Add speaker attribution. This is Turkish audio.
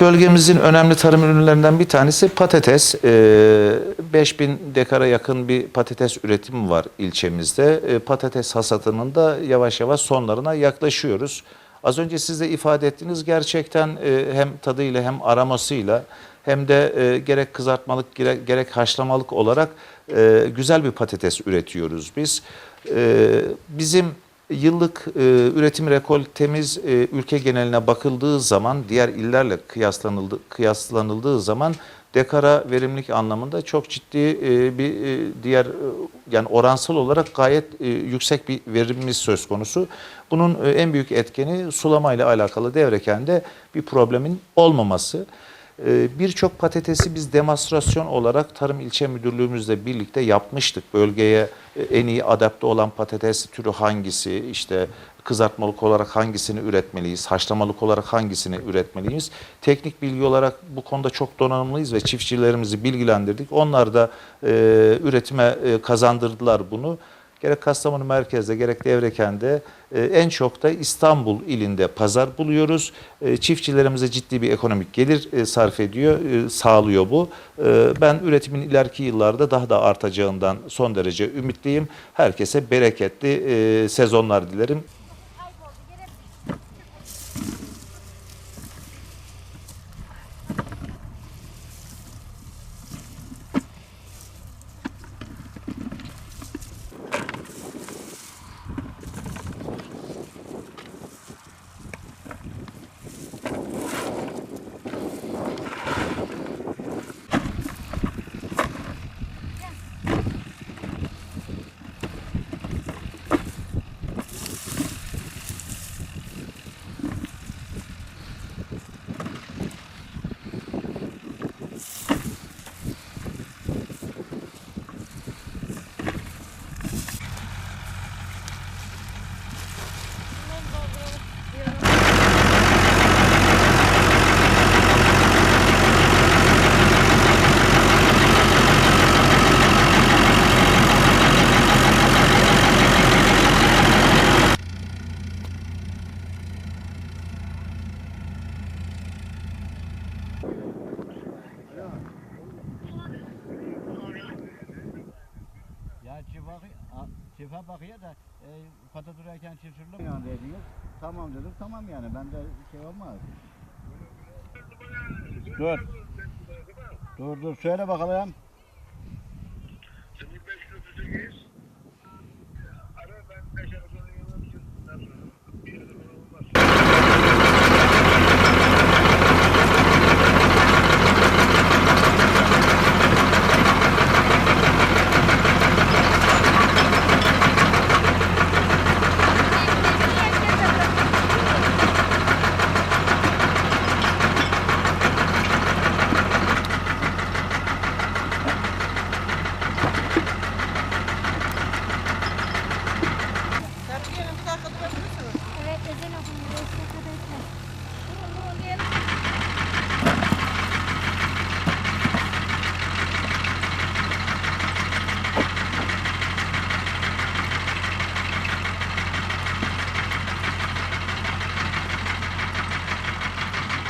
Speaker 1: Bölgemizin önemli tarım ürünlerinden bir tanesi patates. Ee, 5000 dekara yakın bir patates üretimi var ilçemizde. Ee, Patates hasatının da yavaş yavaş sonlarına yaklaşıyoruz. Az önce siz de ifade ettiğiniz gerçekten e, hem tadıyla hem aromasıyla hem de e, gerek kızartmalık gerek, gerek haşlamalık olarak e, güzel bir patates üretiyoruz biz. E, bizim Yıllık e, üretim rekoltemiz e, ülke geneline bakıldığı zaman diğer illerle kıyaslanıldı, kıyaslanıldığı zaman dekara verimlilik anlamında çok ciddi e, bir e, diğer e, yani oransal olarak gayet e, yüksek bir verimimiz söz konusu. Bunun e, en büyük etkeni sulamayla alakalı devrekende bir problemin olmaması. Ee, Birçok patatesi biz demonstrasyon olarak Tarım İlçe Müdürlüğümüzle birlikte yapmıştık. Bölgeye e, en iyi adapte olan patates türü hangisi, işte kızartmalık olarak hangisini üretmeliyiz, haşlamalık olarak hangisini üretmeliyiz. Teknik bilgi olarak bu konuda çok donanımlıyız ve çiftçilerimizi bilgilendirdik. Onlar da e, üretime e, kazandırdılar bunu. Gerek Kastamonu merkezde gerek Devreken'de e, en çok da İstanbul ilinde pazar buluyoruz. E, Çiftçilerimize ciddi bir ekonomik gelir e, sarf ediyor, sağlıyor bu. Ben üretimin ileriki yıllarda daha da artacağından son derece ümitliyim. Herkese bereketli sezonlar dilerim.
Speaker 2: Ya çifa, bakıyor da e, pata durarken çiftçilik yani dediniz. Tamam dedim tamam yani bende şey olmaz. Dur. Dur dur söyle bakalım.